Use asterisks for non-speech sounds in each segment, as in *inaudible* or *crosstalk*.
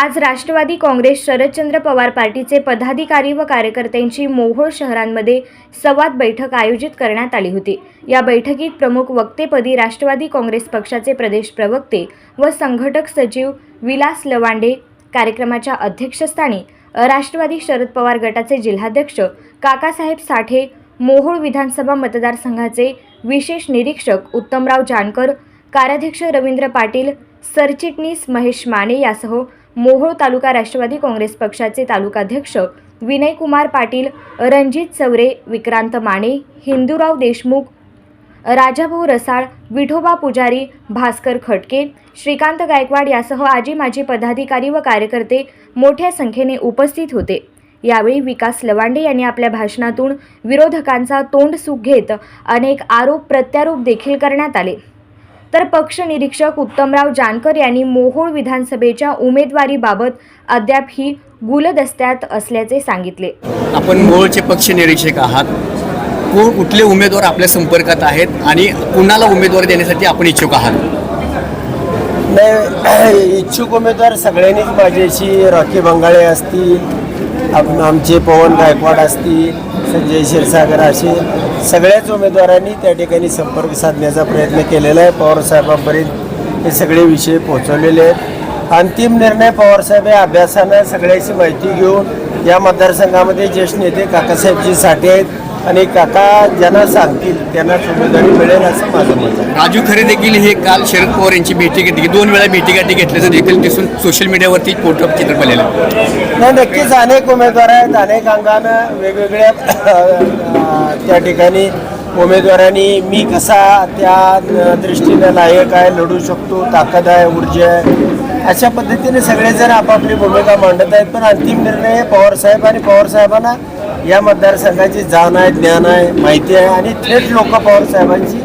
आज राष्ट्रवादी काँग्रेस शरदचंद्र पवार पार्टीचे पदाधिकारी व कार्यकर्त्यांची मोहोळ शहरांमध्ये संवाद बैठक आयोजित करण्यात आली होती. या बैठकीत प्रमुख वक्तेपदी राष्ट्रवादी काँग्रेस पक्षाचे प्रदेश प्रवक्ते व संघटक सचिव विलास लवांडे कार्यक्रमाच्या अध्यक्षस्थानी राष्ट्रवादी शरद पवार गटाचे जिल्हाध्यक्ष काकासाहेब साठे मोहोळ विधानसभा मतदारसंघाचे विशेष निरीक्षक उत्तमराव जानकर कार्याध्यक्ष रवींद्र पाटील सरचिटणीस महेश माने यासह मोहोळ तालुका राष्ट्रवादी काँग्रेस पक्षाचे तालुकाध्यक्ष विनयकुमार पाटील रणजित चवरे विक्रांत माने हिंदूराव देशमुख राजाभाऊ रसाळ विठोबा पुजारी भास्कर खटके श्रीकांत गायकवाड यासह आजी माजी पदाधिकारी व कार्यकर्ते मोठ्या संख्येने उपस्थित होते. यावेळी विकास लवांडे यांनी आपल्या भाषणातून विरोधकांचा तोंड सुख घेत अनेक आरोप प्रत्यारोप देखील करण्यात आले. तर पक्ष निरीक्षक उत्तमराव जानकर यांनी मोहोळ विधानसभेच्या उमेदवारीबाबत अद्याप ही गुलदस्त्यात असल्याचे सांगितले. आपण मोहोळचे पक्ष निरीक्षक आहात. कोण कुठले उमेदवार आपल्या संपर्कात आहेत आणि कुणाला उमेदवार देण्यासाठी आपण इच्छुक आहात? नाही *clears throat* इच्छुक उमेदवार सगळ्यांनीच माझ्याशी रॉकी बंगाळे असतील आपण आमचे पवन गायकवाड असतील संजय क्षीरसागर असे सगळ्याच उमेदवारांनी त्या ठिकाणी संपर्क साधण्याचा प्रयत्न केलेला आहे. पवारसाहेबांपर्यंत हे सगळे विषय पोहोचवलेले आहेत. अंतिम निर्णय पवारसाहेब या अभ्यासानं सगळ्याची माहिती घेऊन या मतदारसंघामध्ये ज्येष्ठ नेते काकासाहेबजी साठे आहेत आणि काका ज्यांना सांगतील त्यांनाच उमेदवारी मिळेल असं माझं मत आहे. राजू खरे देखील हे काल शरद पवार यांची भेटी घेतली. दोन वेळा भेटीगाठी घेतल्याचं देखील दिसून सोशल मीडियावरती फोटो चित्र पडलेलं आहे. नाही नक्कीच अनेक उमेदवार आहेत. अनेक अंगानं वेगवेगळ्या त्या ठिकाणी उमेदवारांनी मी कसा त्या दृष्टीनं लायक आहे लढू शकतो ताकद आहे ऊर्जा आहे अशा पद्धतीने सगळेजण आपापली भूमिका मांडत आहेत. पण अंतिम निर्णय पवारसाहेब आणि पवारसाहेबांना या मतदारसंघाची जाण आहे ज्ञान आहे माहिती आहे आणि थेट लोक पवारसाहेबांची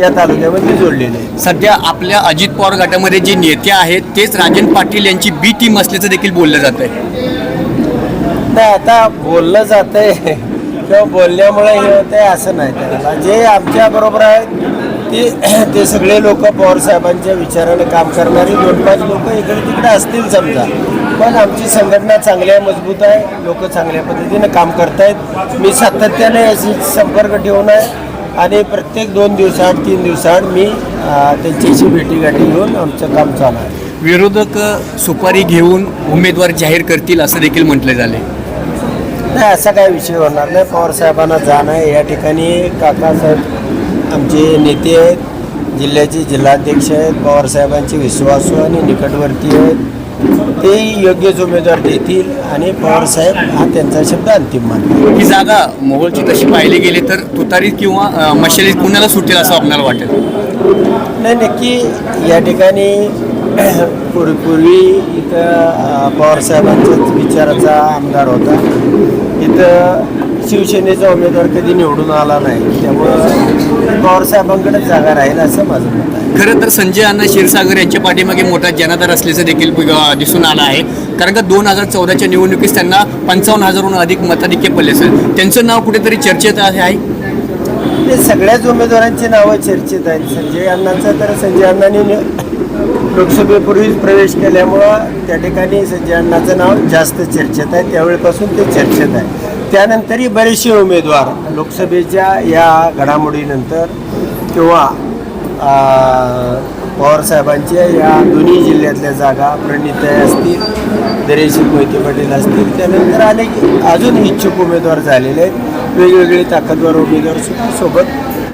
या तालुक्यामध्ये जोडलेली आहेत. सध्या आपल्या अजित पवार गटामध्ये जे नेते आहेत तेच राजन पाटील यांची बी टीम असल्याचं देखील बोललं जात आहे. नाही आता बोललं जातंय किंवा बोलल्यामुळे हे होतंय असं नाही त्याला. जे आमच्या बरोबर आहेत ते ते सगळे लोक पवार साहेबांच्या विचाराने काम करणारी दोन पाच लोक इकडे तिकडे असतील समजा. पण आमची संघटना चांगली आहे मजबूत आहे लोक चांगल्या पद्धतीने काम करतायत. मी सातत्याने याची संपर्क ठेवून आहे. आणि प्रत्येक दोन दिवसाआड तीन दिवसाआड मी त्यांच्याशी भेटीगाठी घेऊन आमचं काम चालू आहे. विरोधक सुपारी घेऊन उमेदवार जाहीर करतील असं देखील म्हटलं झाले नाही असा काही विषय होणार नाही. पवार साहेबांना जाणं आहे. या ठिकाणी काकासाहेब आमचे नेते आहेत जिल्ह्याचे जिल्हाध्यक्ष आहेत. पवार साहेबांचे विश्वासू आणि निकटवर्ती आहेत. ते योग्यच उमेदवार देतील आणि पवार साहेब हा त्यांचा शब्द अंतिम मानतील. ही जागा मोहोळची तशी पाहिली गेली तर तुतारी किंवा अं, मशालीत कुणाला सुटेल असं आपल्याला वाटेल? नाही नक्की या ठिकाणी पूर्वी *clears throat* पूर्वी इथं अ, पवारसाहेबांच्याच विचाराचा आमदार होता. इथं शिवसेनेचा उमेदवार कधी निवडून आला नाही. त्यामुळं पवारसाहेबांकडे जागा राहील असं माझं मत आहे. खरं तर संजय अण्णा क्षीरसागर यांच्या पाठीमागे मोठा जनाधार असल्याचं देखील दिसून आलं आहे. कारण का दोन हजार चौदाच्या निवडणुकीत त्यांना पंचावन्न हजारहून अधिक मताधिक्य पडले असेल. त्यांचं नाव कुठेतरी चर्चेत आहे. ते सगळ्याच उमेदवारांची नावं चर्चेत आहेत. संजय अण्णांचं तर संजय अण्णांनी लोकसभेपूर्वीच प्रवेश केल्यामुळं त्या ठिकाणी संजय अण्णाचं नाव जास्त चर्चेत आहे. त्यावेळेपासून ते चर्चेत आहे. त्यानंतरही बरेचसे उमेदवार लोकसभेच्या या घडामोडीनंतर किंवा पवारसाहेबांच्या या दोन्ही जिल्ह्यातल्या जागा प्रणिताई असतील दरेशी मोहिते पाटील असतील त्यानंतर अनेक अजून इच्छुक उमेदवार झालेले आहेत. वेगवेगळे ताकदवार उमेदवार सुद्धा सोबत